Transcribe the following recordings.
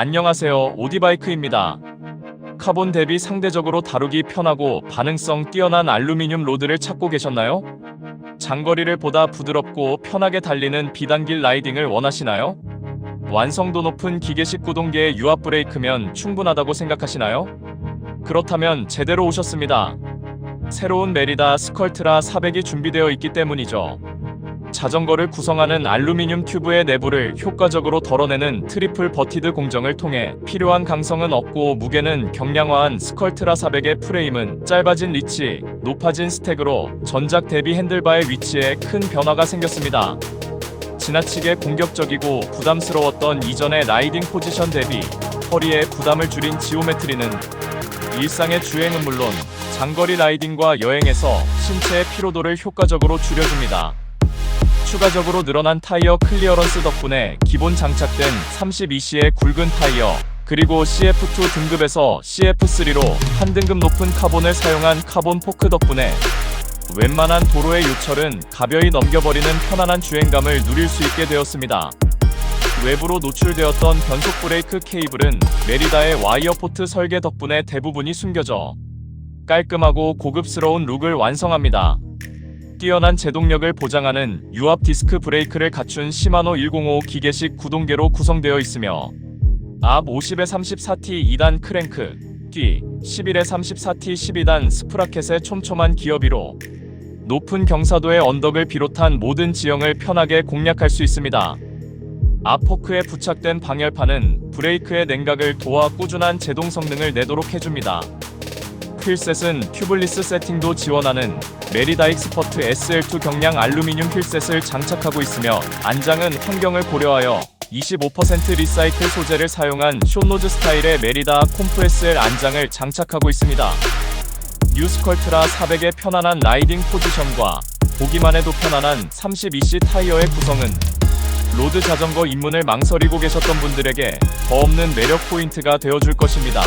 안녕하세요. 오디바이크입니다. 카본 대비 상대적으로 다루기 편하고 반응성 뛰어난 알루미늄 로드를 찾고 계셨나요? 장거리를 보다 부드럽고 편하게 달리는 비단길 라이딩을 원하시나요? 완성도 높은 기계식 구동계의 유압 브레이크면 충분하다고 생각하시나요? 그렇다면 제대로 오셨습니다. 새로운 메리다 스컬트라 400이 준비되어 있기 때문이죠. 자전거를 구성하는 알루미늄 튜브의 내부를 효과적으로 덜어내는 트리플 버티드 공정을 통해 필요한 강성은 없고 무게는 경량화한 스컬트라 400의 프레임은 짧아진 리치, 높아진 스택으로 전작 대비 핸들바의 위치에 큰 변화가 생겼습니다. 지나치게 공격적이고 부담스러웠던 이전의 라이딩 포지션 대비 허리에 부담을 줄인 지오메트리는 일상의 주행은 물론 장거리 라이딩과 여행에서 신체의 피로도를 효과적으로 줄여줍니다. 추가적으로 늘어난 타이어 클리어런스 덕분에 기본 장착된 32C의 굵은 타이어, 그리고 CF2 등급에서 CF3로 한 등급 높은 카본을 사용한 카본 포크 덕분에 웬만한 도로의 요철은 가벼이 넘겨버리는 편안한 주행감을 누릴 수 있게 되었습니다. 외부로 노출되었던 변속 브레이크 케이블은 메리다의 와이어 포트 설계 덕분에 대부분이 숨겨져 깔끔하고 고급스러운 룩을 완성합니다. 뛰어난 제동력을 보장하는 유압 디스크 브레이크를 갖춘 시마노 105 기계식 구동계로 구성되어 있으며 앞 50에 34T 2단 크랭크, 뒤 11에 34T 12단 스프라켓의 촘촘한 기어비로 높은 경사도의 언덕을 비롯한 모든 지형을 편하게 공략할 수 있습니다. 앞 포크에 부착된 방열판은 브레이크의 냉각을 도와 꾸준한 제동 성능을 내도록 해줍니다. 휠셋은 튜블리스 세팅도 지원하는 메리다 익스퍼트 SL2 경량 알루미늄 휠셋을 장착하고 있으며 안장은 환경을 고려하여 25% 리사이클 소재를 사용한 쇼노즈 스타일의 메리다 콤프레스L 안장을 장착하고 있습니다. 뉴스컬트라 400의 편안한 라이딩 포지션과 보기만 해도 편안한 32C 타이어의 구성은 로드 자전거 입문을 망설이고 계셨던 분들에게 더 없는 매력 포인트가 되어줄 것입니다.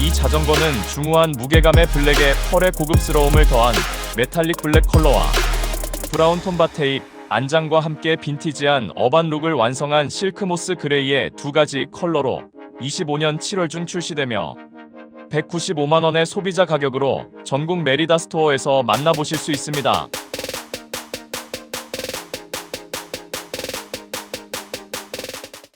이 자전거는 중후한 무게감의 블랙에 펄의 고급스러움을 더한 메탈릭 블랙 컬러와 브라운 톤 바테입, 안장과 함께 빈티지한 어반 룩을 완성한 실크모스 그레이의 두 가지 컬러로 25년 7월 중 출시되며 195만원의 소비자 가격으로 전국 메리다 스토어에서 만나보실 수 있습니다.